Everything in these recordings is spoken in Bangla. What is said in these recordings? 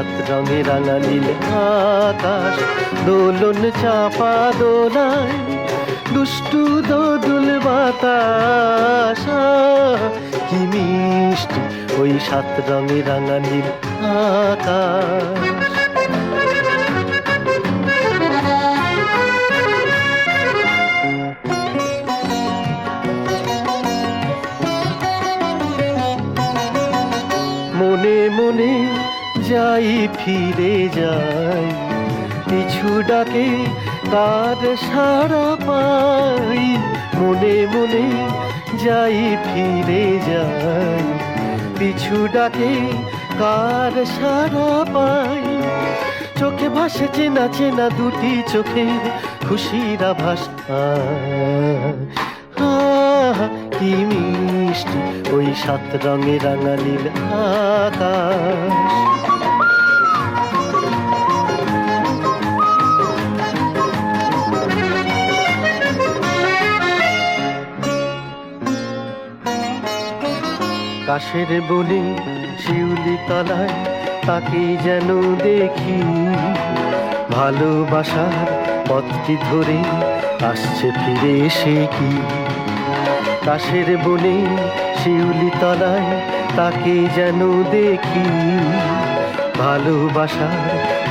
সাত রঙে রাঙা নীল আকাশ, দোলন চাপা দোলায়, দুষ্টু দোদুল বাতাস। কি মিষ্টি ওই সাত রঙে রাঙা নীল আকাশ। যাই ফিরে যাই পিছু ডাকে, তার সারা পাই। মনে মনে যাই ফিরে যাই পিছু ডাকে কার সারা পাই। চোখে ভাসে চেনা চেনা দুটি চোখে খুশির আভাস। কি মিষ্টি, ওই সাত রঙে রাঙা নীল আকাশ। কাশের বনে শিউলি তলায় তাকে যেন দেখি। ভালোবাসার পথটি ধরে আসছে ফিরে সে কি? কাশের বনে শিউলি তলায় তাকে যেন দেখি। ভালোবাসার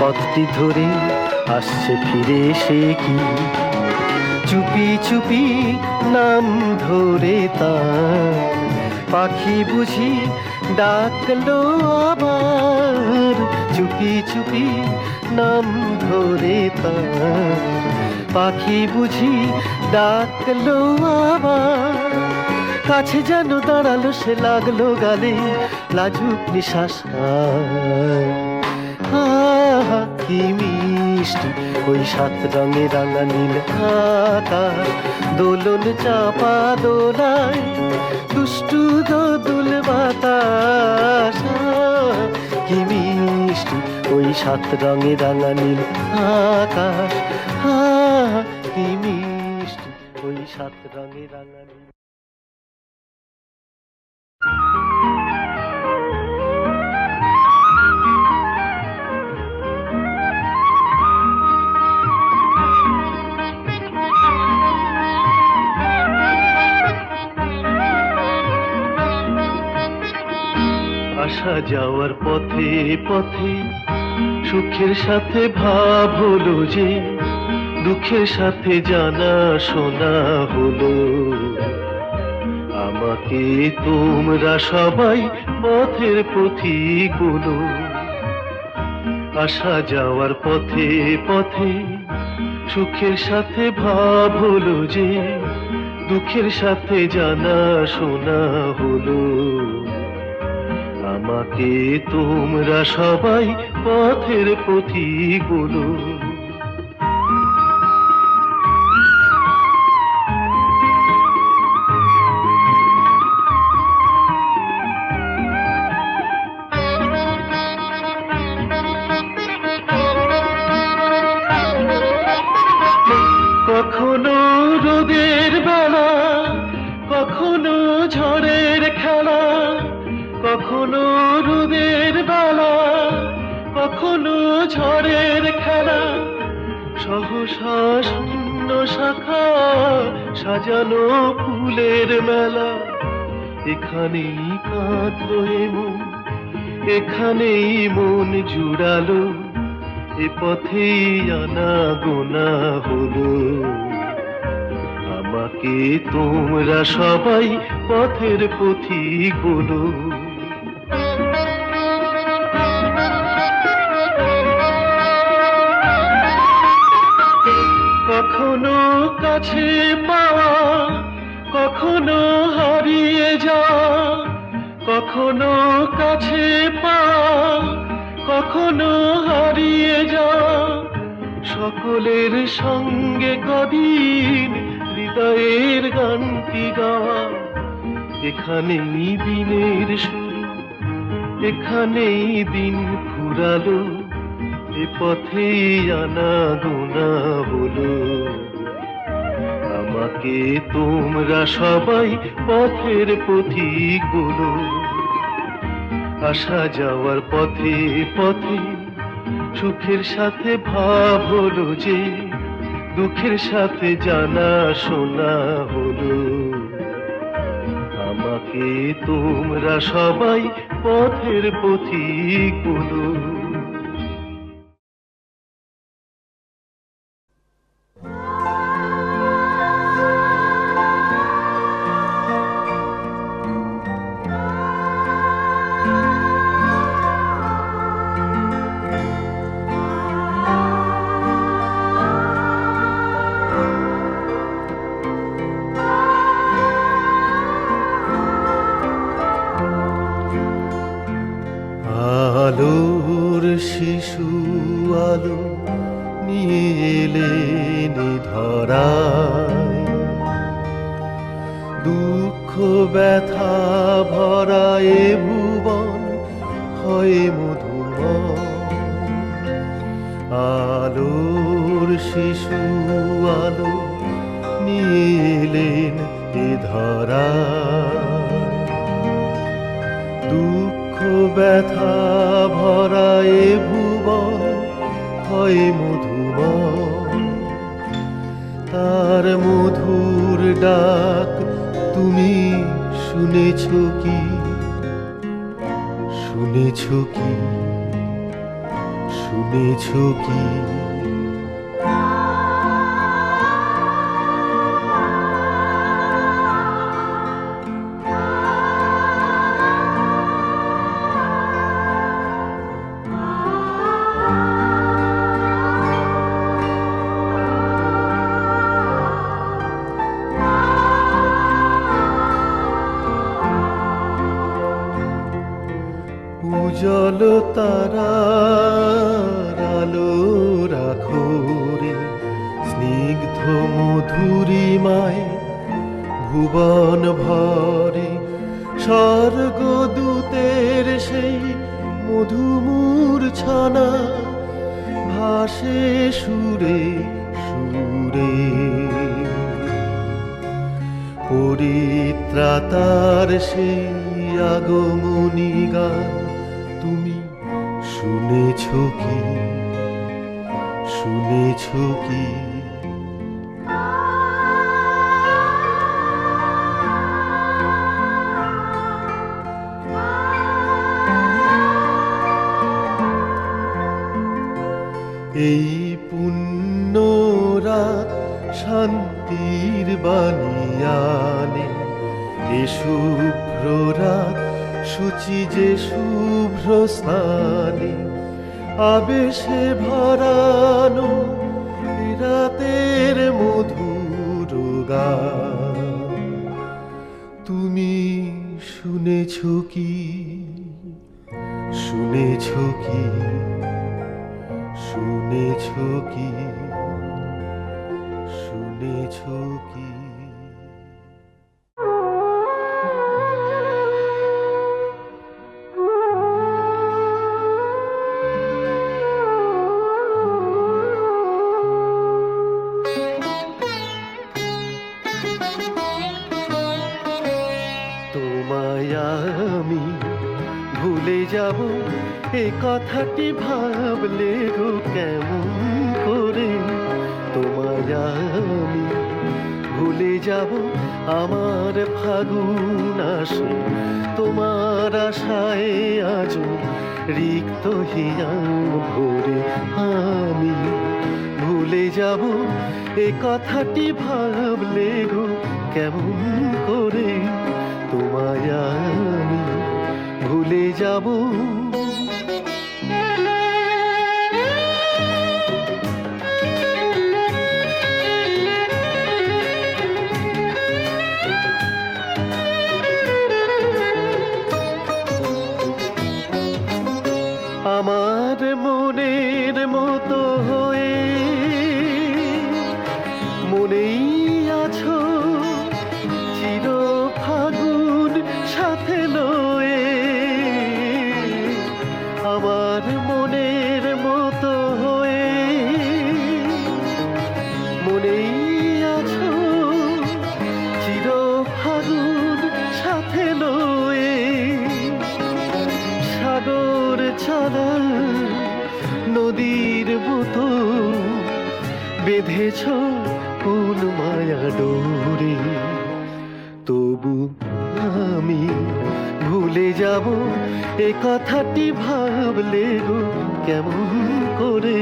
পথটি ধরে আসছে ফিরে সে কি? চুপি চুপি নাম ধরে তার পাখি বুঝি ডাকলো আবার, চুপি চুপি নাম ধরে তার। পাখি বুঝি ডাকলো আবার, কাছে যেন দাঁড়াল সে লাগল গালে লাজুক নিশ্বাস আহা, কি মিষ্টি, ওই সাত রঙে রাঙা নীল আকাশ দোলন চাপা দোলায়, দুষ্টু দোদুল বাতাস। কি মিষ্টি, ওই সাত রঙে রাঙা নীল আকাশ কি মিষ্টি, ওই সাত রঙে রাঙা নীল আসা যাওয়ার পথে পথে। সুখের সাথে ভাব হলো যে, দুঃখের সাথে জানা শোনা হলো। আমাকে তোমরা সবাই পথের পথিক বলো। আসা যাওয়ার পথে পথে। সুখের সাথে ভাব হলো যে, দুঃখের সাথে জানা শোনা হলো। আমাকে তোমরা সবাই পথের পথিক বলো। কখনো রোদের বেলা কখনো ঝড়ের কখনো রোদের বেলা, কখনো ঝড়ের খেলা। সহসা শূন্য শাখা সাজানো ফুলের মেলা। এখানেই কাঁদলো এমন এখানেই মন জুড়ালো। এ পথেই আনা গোনা হলো। আমাকে তোমরা সবাই পথের পথিক বলো। কাছে পাওয়া কখনো হারিয়ে যাওয়া, কখনো কাছে পাওয়া, কখনো হারিয়ে যাওয়া। সকলের সঙ্গে কদিন হৃদয়ের গানটি গাওয়া। এখানেই দিনের শুরু এখানেই দিন ফুরালো, এ পথেই আনা গোনা হলো আমাকে তোমরা সবাই পথের পথিক বলো আসা যাওয়ার পথে পথে সুখের সাথে ভাব হলো যে, দুঃখের সাথে জানা শোনা হলো। আমাকে তোমরা সবাই পথের পথিক বলো ব্যথা ভরা এ ভুবন হয় মধুব তার মধুর ডাক তুমি শুনেছ কি? শুনেছ কি? শুনেছ কি? উজল তারার আলো রাখো রে। স্নিগ্ধ মধুরিমায় ভুবন ভরে স্বর্গদূতের সেই মধুমূর ছানা ভাসে সুরে সুরে। পরিত্রাতার সেই আগমনী গান কি? শুনেছ কি? এই পুণ্যরা শান্তির বানিয়ানে এ শুভ্র রাত সূচি যে শুভ্র স্নানে আবেশে ভরানো রাতের মধুর তুমি শুনেছ কি? শুনেছ কি? শুনেছ কি? শুনেছ কি? কথাটি ভাবলে গো কেমন করে? তোমায় আমি ভুলে যাব আমার ফাগুন আসে। তোমার আশায় আজ রিক্ত হিয়াম ভরে আমি ভুলে যাব এ কথাটি ভাবলে গো কেমন করে? তোমায় আমি ভুলে যাব nem ভাবলে গো কেমন করে?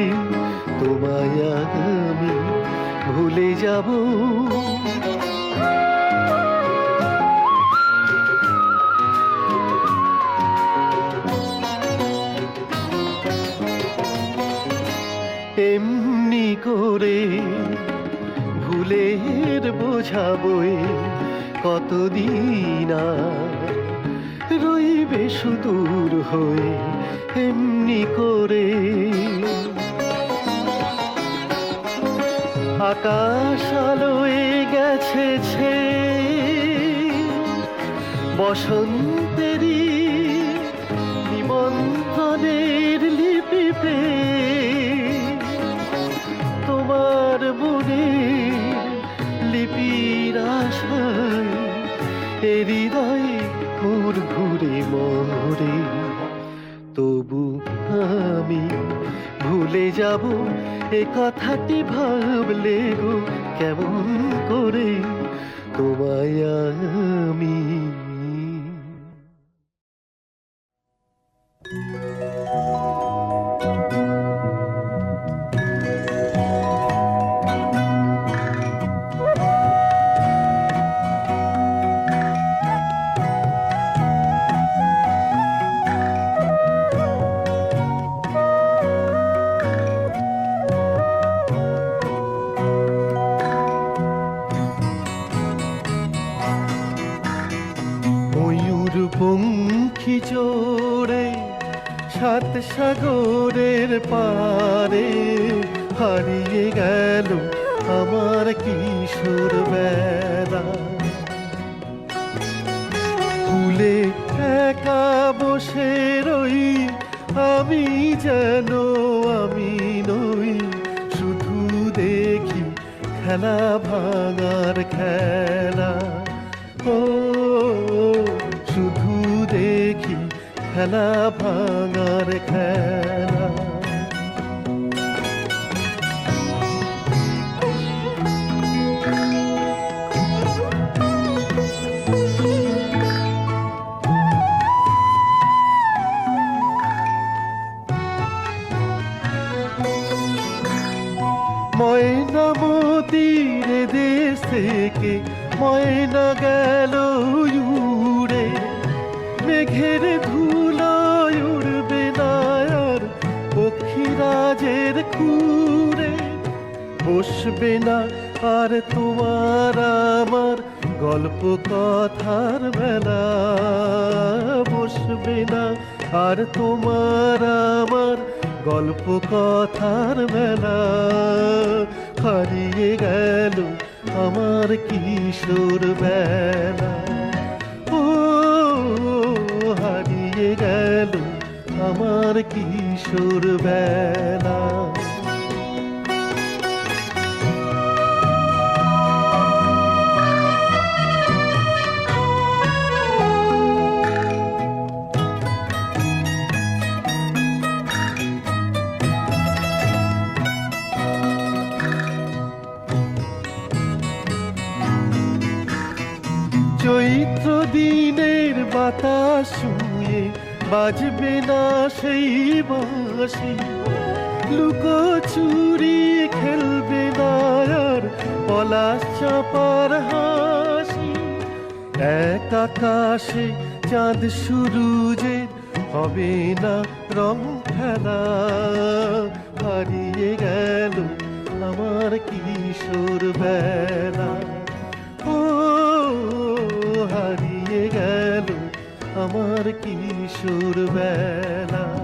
তোমায় আমি ভুলে যাব। এমনি করে ভুলের বোঝাবয়ে কতদিন রইবে সুদূর হয়ে। এমনি করে। আকাশ আলোয় গেছে ছে বসন্তেরই নিমন্ত্রণের লিপি পেয়ে তোমার মনে লিপির আশায় এ হৃদয়ে ঘুর ঘুরে মরে। যাব এ কথাটি ভাবলে গো কেমন করে? তোমায় আমি যেন আমি নই শুধু দেখি খেলা ভাঙার খেলা। ও শুধু দেখি খেলা ভাঙার খেলা। ময়না গেল উড়ে। মেঘের ধুলায় উড়বে না আর পক্ষীরাজের খুঁড়ে। বসবে না আর তোমার আমার গল্প কথার বেলা। বসবে না আর তোমার আমার গল্প কথার বেলা। হারিয়ে গেল আমার কিশোর বেলা। ও হারিয়ে গেল আমার কিশোর বেলা। বাতাস শুয়ে বাজবে না সেই বাঁশি। লুকো চুরি খেলবে না আর পলাশ চাপার হাসি। এক আকাশে চাঁদ সুরুজের হবে না রং খেলা। হারিয়ে গেল আমার কিশোর বেলা আমার কিশোর বেলা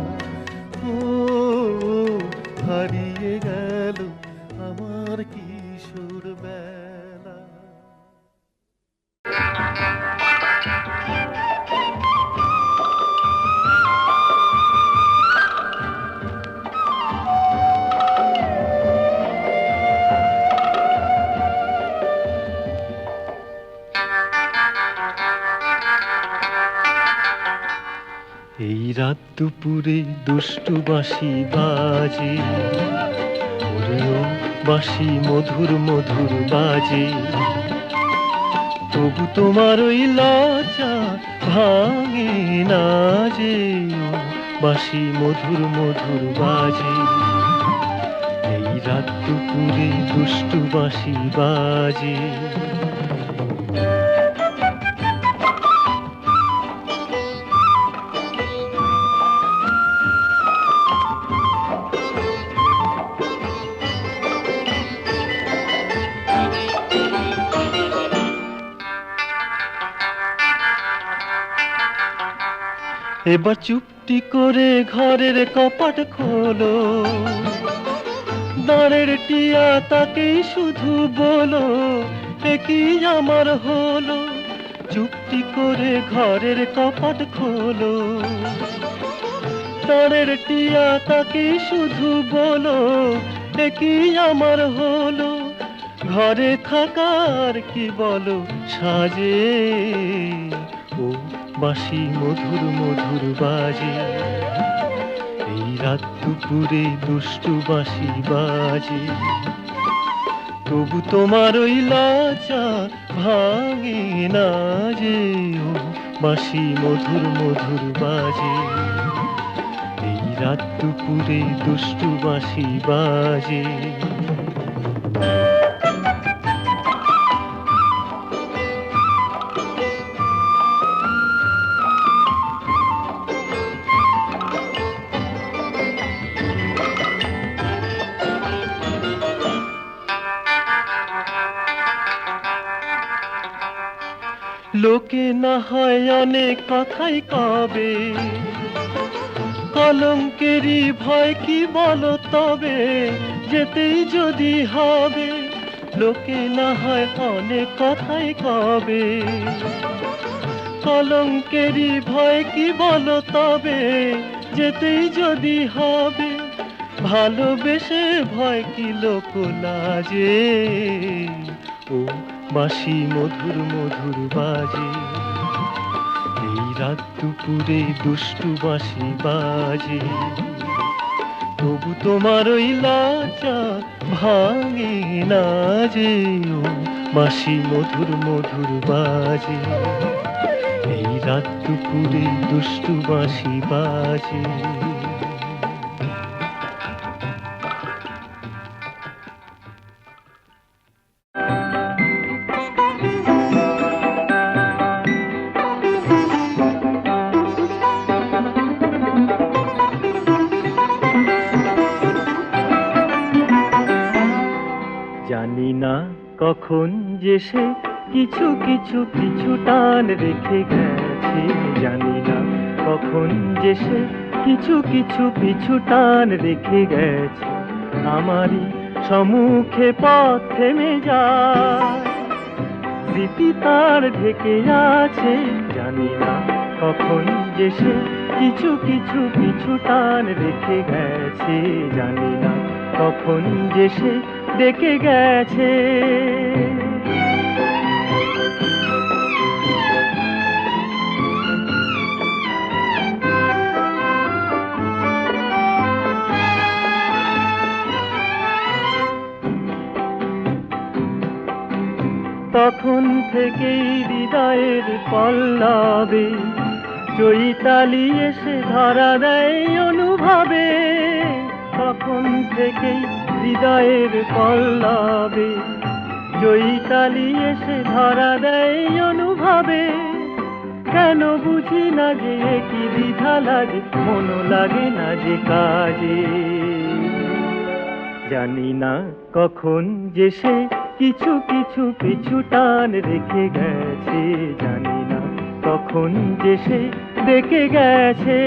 এই রাত দুপুরে দুষ্টু বাঁশি বাজে। ওরে ও বাঁশি মধুর মধুর বাজে। তবু তোমার ওই লজ্জা ভাঙে না যে, বাঁশি মধুর মধুর বাজে। এই রাত দুপুরে দুষ্টু বাঁশি বাজে। এবার চুপটি করে ঘরের কপাট খোলো। দাঁড়ের টিয়া তাকেই শুধু বলো কি আমার হলো? চুপটি করে ঘরের কপাট খোলো। দাঁড়ের টিয়া তাকে শুধু বলো কি আমার হলো? ঘরে থাকার কি বলো, সাজে। বাঁশি মধুর মধুর বাজে। এই রাত দুপুরে দুষ্টু বাঁশি বাজে। তবু তোমার ওই লাচা ভাঙে না যে, ও মধুর মধুর বাজে। এই রাত দুপুরে দুষ্টু বাঁশি বাজে। লোকে না হয় অনেক কথাই কবে? কলঙ্কেরই ভয় কি বলো তবে? যেতেই যদি হবে, লোকে না হয় অনেক কথাই কবে? কলঙ্কেরই ভয় কি বলো তবে? যেতেই যদি হবে, ভালোবেসে ভয় কি লোক লাজে ও বাঁশি মধুর মধুর বাজে। এই রাত দুপুরে দুষ্টু বাঁশি বাজে। তবু তোমার ওই লাচা ভাঙে না যে ও। মধুর মধুর বাজে। এই রাত দুপুরে দুষ্টু বাঁশি বাজে। সে কিছু কিছু কিছু টান রেখে গেছে, জানি না কখন যে সে কিছু কিছু কিছু টান রেখে গেছে, আমারই সম্মুখে পথ থেমে যায়। স্মৃতি তার ঢেকে আছে, জানি না কখন যে সে কিছু কিছু কিছু টান রেখে গেছে, জানি না কখন যে সে ডেকে গেছে। তখন থেকেই হৃদয়ের পল্লবে চৈতালি এসে ধরা দেয় অনুভবে। তখন থেকেই হৃদয়ের পল্লবে চৈতালি এসে ধরা দেয় অনুভবে। কেন বুঝি না যে কি দ্বিধা লাগে মন লাগে না যে কাজে। জানি না কখন যে সে কিছু কিছু পিছু টান রেখে গেছে। জানি না কখন যে সে ডেকে গেছে।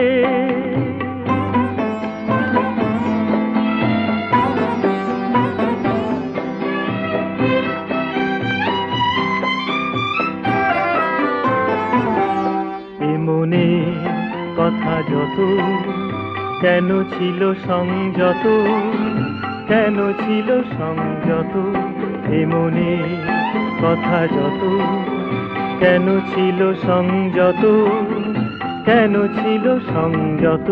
কথা যত, কেন ছিল সংযত, কেন ছিল সংযত, এ মনে কথা যত, কেন ছিল সংযত, কেন ছিল সংযত।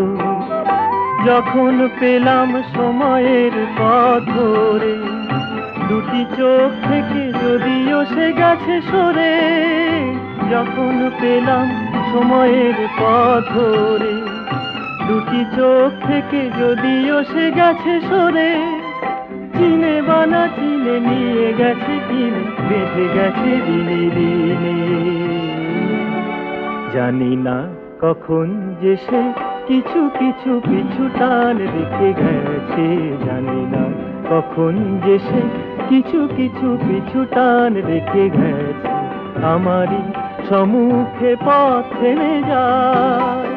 যখন পেলাম সময়ের পথ ধরে, দুটি চোখ থেকে যদিও সে গেছে সরে, যখন পেলাম সময়ের পথ ধরে, দুটি চোখ থেকে যদিও সে গেছে সরে, চিনে বানা, চিনে নিয়ে গেছে কিনে, বেঁধে গেছে দিনে দিনে। জানি না কখন যে সে কিছু কিছু কিছু টান রেখে গেছে, জানি না কখন যে সে কিছু কিছু কিছু টান রেখে গেছে, আমারই সম্মুখে পথ থেমে যায়।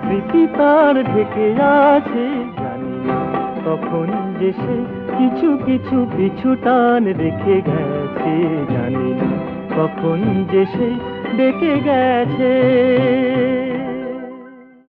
স্মৃতি তার ঢেকে আছে জানি না কখন যে সে কিছু কিছু পিছু টান রেখে গেছে, জানি না কখন যে সে ডেকে গেছে।